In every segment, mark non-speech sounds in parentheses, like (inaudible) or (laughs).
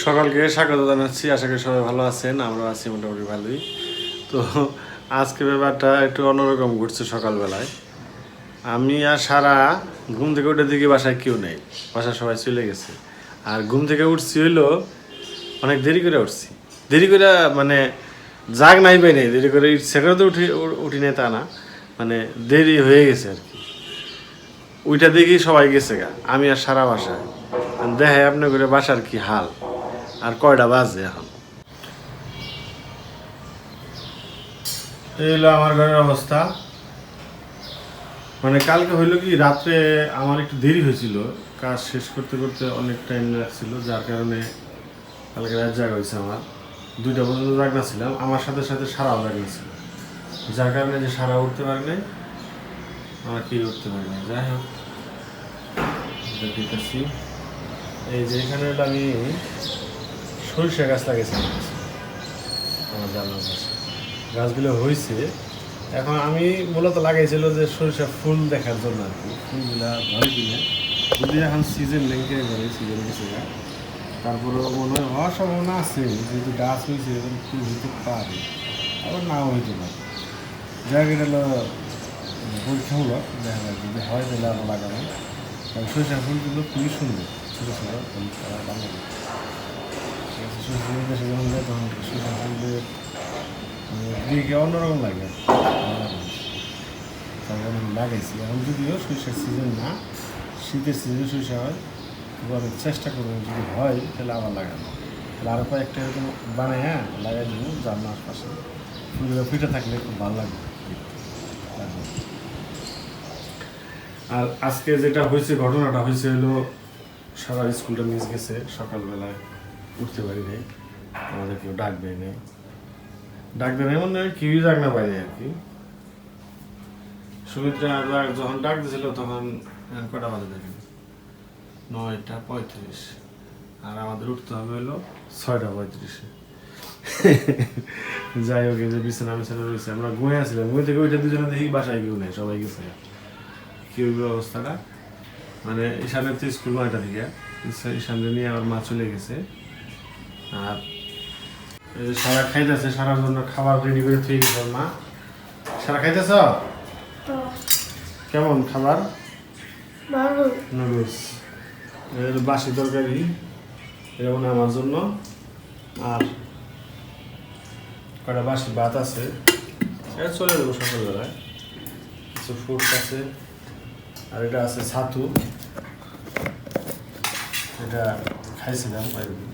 সকালকে স্বাগত জানাচ্ছি, আশা করি সবাই ভালো আছেন আমরা আছি মোটামুটি ভালোই। তো আজকে ব্যাপারটা একটু অন্যরকম ঘুরছে সকালবেলায়। আমি আর সারা ঘুম থেকে উঠে দেখি বাসায় কেউ নেই, বাসায় সবাই চলে গেছে। আর ঘুম থেকে উঠছি হইল, অনেক দেরি করে উঠছি। দেরি করে মানে জাগ নাই পাই নাই, দেরি করে করে তো উঠি উঠি নাই তা না মানে দেরি হয়ে গেছে আর কি। ওইটা দেখি সবাই গেছে গা, আমি আর সারা বাসায়। দেখে আপনি করে বাসার কি হাল। আর কয়টা বাজে এখন? এই হলো আমার ঘরের অবস্থা। মানে কালকে হইল কি, রাত্রে আমার একটু দেরি হয়েছিল। কাজ শেষ করতে করতে অনেক টাইম লাগছিল, যার কারণে কালকে রাত জাগা হয়েছে আমার। দুইটা পর্যন্ত জাগনা ছিলাম, আমার সাথে সাথে সারাও জাগনা ছিল। যার কারণে যে সারা উঠতে পারে নাই, আমার কি উঠতে পারে না যাই হোক এই যে এখানে আমি সরিষা গাছ লাগিয়েছে। আমার জানার পাশে গাছগুলো হয়েছে। এখন আমি মূলত লাগাইছিল যে সরিষা ফুল দেখার জন্য আর কি। ফুলগুলা ভয় কিনে যদি এখন সিজন লেগে গেলে সিজন গেছে গা। তারপরেও মনে হয় হওয়ার সম্ভাবনা আছে। যেহেতু গাছ হয়েছে, এরকম ফুল হইতে পারে। আবার নাও হইতে পারে। জায়গাটা হলো পরীক্ষামূলক দেখা যায় যদি হয় তাহলে আরও লাগানো কারণ সরিষা ফুল কিন্তু খুবই সুন্দর। ছোটো ছোটো ফুল ফুল দেশে যখন যায়, তখন সরিষা ফুলের দিকে অন্যরকম লাগে। তার কারণে আমি লাগাইছি। এখন যদিও সরিষার সিজন না, শীতের সিজনে সরিষা হয়, তবু চেষ্টা করব যদি হয়, তাহলে আবার লাগানো তাহলে আরও কয়েকটা এরকম বানাই হ্যাঁ লাগাই দেবো জানলার আশপাশে ফুলগুলো ফিটে থাকলে খুব ভালো লাগবে। আর আজকে যেটা হয়েছে, ঘটনাটা হয়েছে হলো, সারা স্কুলটা মিস গেছে সকালবেলায়। উঠতে পারি নাই। আমাদের কেউ ডাকবে নেই। ডাকবে না মানে কেউই ডাক না পারি আর কি। সুমিত্রা যখন ডাক দিয়েছিল তখন কটা বাজে দেখেন? নয়টা পঁয়ত্রিশ। আর আমাদের উঠতে হবে হলো ছয়টা পঁয়ত্রিশে। (laughs) যাই হোক যে বিছানা বিছানা রয়েছে, আমরা ঘুমিয়ে আসছিলাম ঘুমিয়ে থেকে ওইটা দুজনে দেখি বাসায় কেউ নেই, সবাই গেছে। কি হইবে অবস্থাটা। মানে ঈশানের তো স্কুল নয়টা থেকে ঈশা- ঈশানকে নিয়ে আমার মা চলে গেছে। আর এই সারা খাইতেছে সারার জন্য খাবার রেডি করে থুয়ে গেছে মা। সারা খাইতেছ? কেমন খাবার? ভালো নুডলস। বাসি তরকারি। হয় আমার জন্য। আর কটা বাসি? ভাত আছে। এটা চলে যাব সকালবেলায়। কিছু ফ্রুটস আছে। আর এটা আছে ছাতু। এটা খাইছিলাম একদিন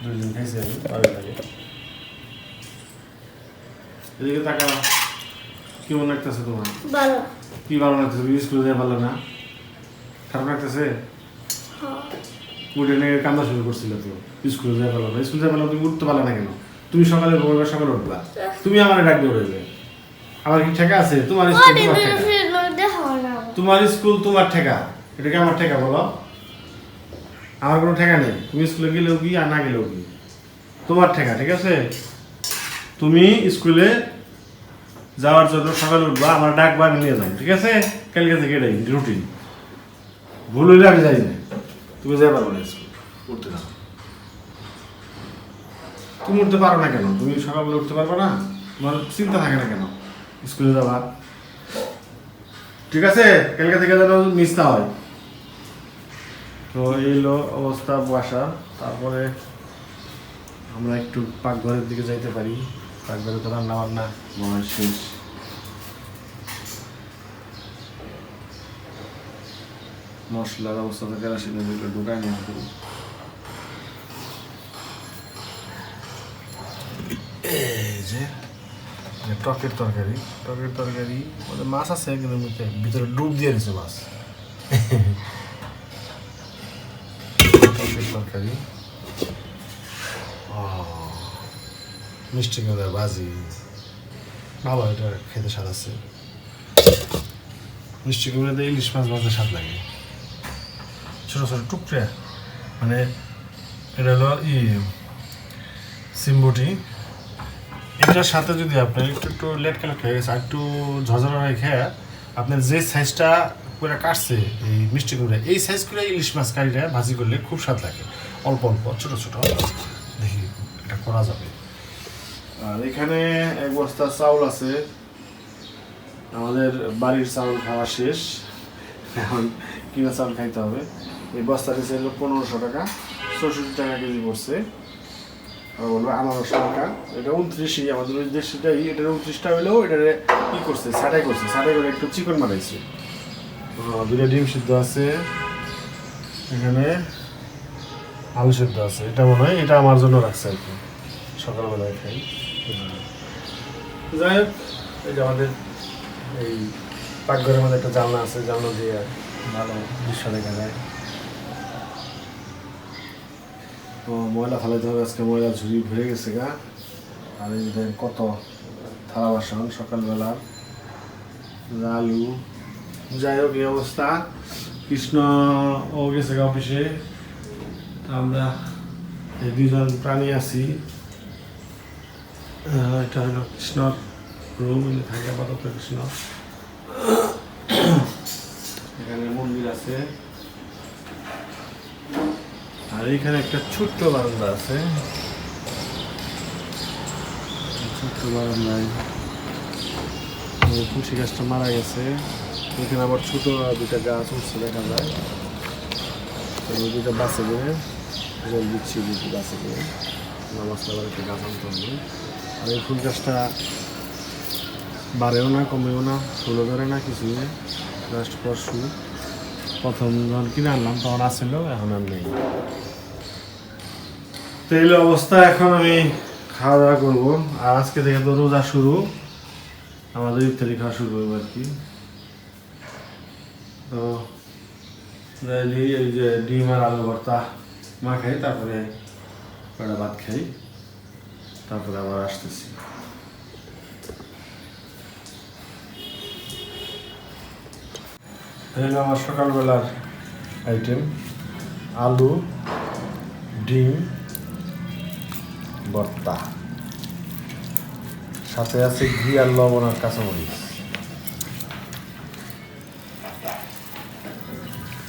খাইছি আমি লাগে। এদিকে টাকা কি মনে লাগতেছে তোমার? ভালো। কি ভালো লাগতেছে? তুমি স্কুলে যেতে পারলে না? খারাপ লাগতেছে? হ্যাঁ। উঠে নিয়ে কান্দা শুরু করছিল তো স্কুলে যেতে পারল না। স্কুলে যেতে পারল তুমি উঠতে পারলে না কেন? তুমি সকালে ঘুমাবে সকালে উঠবা। তুমি আমার ডাক দিয়ে উঠবে আমার কি ঠেকা আছে? তোমার স্কুল তোমার ঠেকা। তোমার স্কুল তোমার ঠেকা। এটা কি আমার ঠেকা বলো? আমার কোনো ঠেকা নেই। তুমি স্কুলে গেলেও কি আর না গেলেও কি? তোমার ঠেকা, ঠিক আছে? তুমি স্কুলে যাওয়ার জন্য সকালে উঠবা, আমার ডাকবা আমি নিয়ে যাব ঠিক আছে? কালকে থেকে এটাই রুটিন ভুল হইলে আমি যাই না। তুমি যাই পারব না স্কুল, উঠতে না তুমি উঠতে পারো না কেন? তুমি সকালবেলা উঠতে পারবে না? তোমার চিন্তা থাকে না কেন? স্কুলে যাবা। ঠিক আছে? কালকে থেকে যেন মিস না হয়। তো এই হলো অবস্থা বাসা তারপরে আমরা একটু পাকঘরের দিকে যাইতে পারি। পাকঘরে তো রান্না বান্না মনে শেষ। মশলার অবস্থা থেকে কেরাসিনে যেগুলো ঢুকায় নিয়ে আসব। যে টকের তরকারি। টকের তরকারি মানে মাছ আছে কিন্তু ভিতরে ডুব দিয়ে দিছে মাছ। (laughs) তরকারি মিষ্টি কুমড়ার ভাজি ভালো এটা খেতে স্বাদ আছে। মিষ্টি কুমড়াতে ইলিশ মাছ ভাজতে স্বাদ লাগে। ছোটো ছোটো টুকরে। মানে এটা হলো ই, সিম্বুটি। এটার সাথে যদি আপনি একটু একটু লেট কালেক্ট হয়ে গেছে, আর একটু ঝরঝরা হয়ে খেয়ে, আপনার যে সাইজটা পুরো কাটছে, এই মিষ্টি কুমড়া এই সাইজ করে ইলিশ মাছ কারিটা ভাজি করলে খুব স্বাদ লাগে। অল্প অল্প, ছোটো ছোটো। দেখি এটা করা যাবে। আর এখানে এক বস্তা চাউল আছে। আমাদের বাড়ির চাউল খাওয়া শেষ। এখন কিনা চাউল খাইতে হবে। এই বস্তাটি ছিল পনেরোশো টাকা। চৌষট্টি টাকা কেজি পড়ছে। আর বলব আনারস টাকা এটা উনত্রিশই, আমাদের ওই দেশটাই। এটার উনত্রিশটা হলেও এটার কি করছে, ছাটাই করছে। ছাটাই করে একটু চিকন মারাইছে দুটো ডিম সিদ্ধ আছে। এখানে আলু সিদ্ধ আছে। এটা মনে হয়, এটা আমার জন্য রাখছে আর কি। সকালবেলায় খাই। যাই হোক, এই যে আমাদের এই পাকঘরের মধ্যে একটা জানলা আছে, জানলা দিয়ে ভালো দৃশ্য দেখা যায়। তো ময়লা ফেলাইতে হবে, আজকে ময়লা ঝুড়ি ভরে গেছে গা। আর এই কত থালা বাসন, সকালবেলা। আলু যাই হোক, এই অবস্থা। কৃষ্ণ ও গেছে অফিসে। আমরা এই দুজন প্রাণী আছি। এটা হলো কৃষ্ণর রুম থাকে আপাতত কৃষ্ণ। এখানে মন্দির আছে। আর এখানে একটা ছোট্ট বারান্দা আছে। ছোট্ট বারান্দায় তুলসী গাছটা মারা গেছে। এখানে আবার ছোট দুটা গাছ উঠছে, দেখা যায়। দুটা বাসে গিয়ে জল দিচ্ছি দুটো বাসে গিয়ে নামাজ আবার একটা গাছ আনতে হবে। আর এই ফুল গাছটা বাড়েও না, কমেও না, ফুলও ধরে না, কিছুই না। জাস্ট পরশু প্রথম যখন কিনে আনলাম, তখন আসছিল এখন আর নেই। তো এই অবস্থা, এখন আমি খাওয়া দাওয়া করব। আর আজকে থেকে তো রোজা শুরু। আমাদের ইফতারি খাওয়া শুরু করব আর কি। তো যে ডিম আর আলু ভর্তা। মা খাই, তারপরে কয়টা ভাত খাই। তারপরে আবার আসতেছি। এই আমার সকালবেলার আইটেম আলু, ডিম, ভর্তা। সাথে আছে ঘি আর লবণ আর কাঁচামরিচ।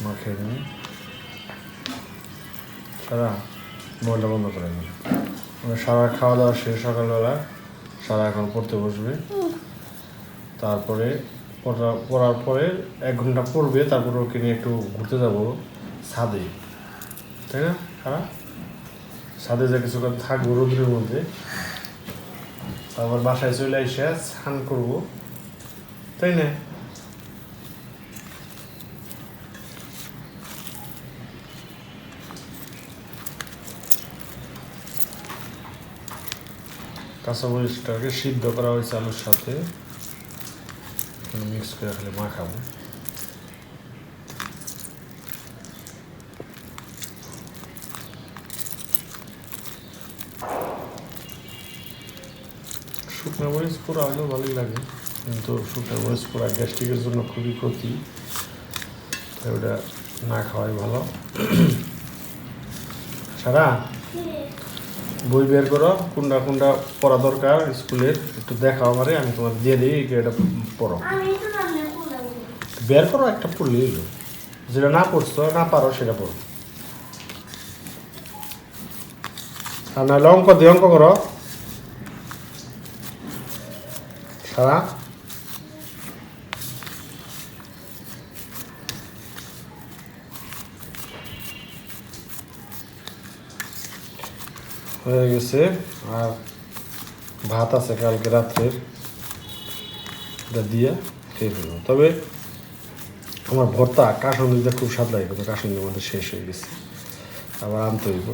মাখিয়ে দিন সারা মোবাইলটা বন্ধ করে দিন মানে সারা খাওয়া দাওয়া শেষ সকালবেলা সারা এখন পড়তে বসবে। তারপরে পড়া- পড়ার পরে এক ঘণ্টা পড়বে, তারপরে ওকে নিয়ে একটু ঘুরতে যাব ছাদে। তাই না, সারা? ছাদে যা কিছু থাকব রোদ্রের মধ্যে, তারপর বাসায় চলে এসে স্নান করব। তাই না? কাঁচামরিচটাকে সিদ্ধ করা হয়েছে আলুর সাথে। মিক্স করে খালি মাখাবো। শুকনো মরিচ পোড়া হলেও ভালোই লাগে, কিন্তু শুকনো মরিচ পোড়া গ্যাস্ট্রিকের জন্য খুবই ক্ষতি। তাই ওটা না খাওয়াই ভালো। সারা? বই বের করো কোনটা কোনটা পড়া দরকার স্কুলের একটু দেখাও আমারে আমি তোমার দিয়ে দিই এটা পড়ো। বের করো একটা পড়লেই হলো যেটা না পড়ছো না পারো সেটা পড়ো। আর নাহলে অঙ্ক দিয়ে অঙ্ক করো। সারা। হয়ে গেছে। আর ভাত আছে কালকে রাত্রের। এটা দিয়ে খেয়ে ফেলব। তবে আমার ভর্তা কাসন্দিতে খুব স্বাদ লাগে, কিন্তু কাসন্দি আমাদের শেষ হয়ে গেছে। আবার আনতে হইব।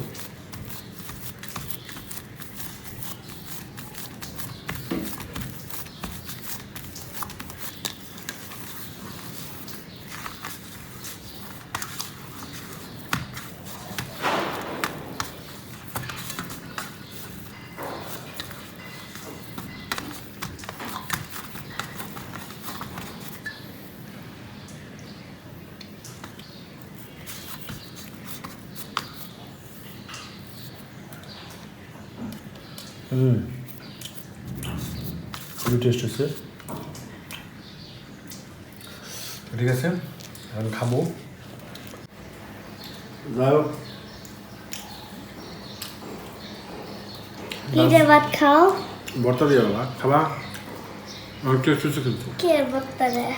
হুম। খুবই টেস্ট হচ্ছে। ঠিক আছে এখন খাব। যাই হোক। পিঠে ভাত খাও। ভর্তা দিয়ে ভাত খাবা? অনেক টেস্ট হচ্ছে কিন্তু কে ভর্তা দেয়?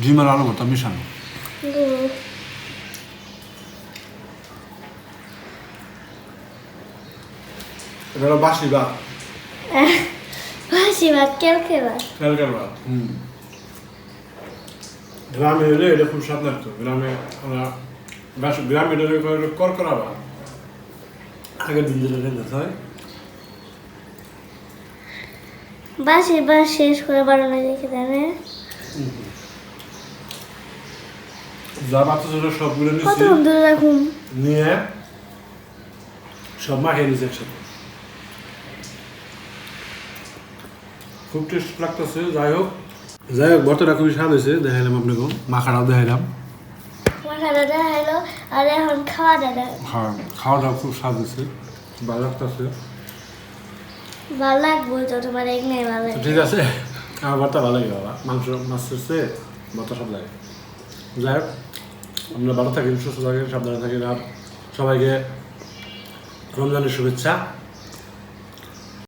ডিম আর আলু ভর্তা মিশানো। এটা হলো বাসি ভাত। বাসি ভাত কেলকে ভাত। কালকার ভাত। হুম। গ্রামে এলে এটা খুব স্বাদ লাগতো গ্রামে আমরা বাস গ্রামে এটা হলো করকরা ভাত। আগের দিন যেটা খেতে হয়। বাসি ভাত শেষ করে বানানো দেখে জানে? যা ছিল সবগুলো নিয়ে সব মাখিয়ে নিয়েছে একসাথে। খুব টেস্ট লাগতেছে যাই হোক। যাই হোক ভর্তাটা খুবই স্বাদ হয়েছে দেখাইলাম আপনাকে। মাখাটাও দেখাইলাম। মাখাটা দেখাইলো আর এখন খাওয়া দাদা হ্যাঁ খাওয়াটাও খুব স্বাদ হয়েছে ভালো লাগতেছে। ভালো লাগবো তো তোমার এক ভালো লাগে ঠিক আছে আমার ভর্তা ভালো লাগে বাবা। মাংস ভর্তা সব লাগে। যাই হোক আপনারা ভালো থাকেন সুস্থ থাকেন সাবধানে থাকেন আর সবাইকে রমজানের শুভেচ্ছা।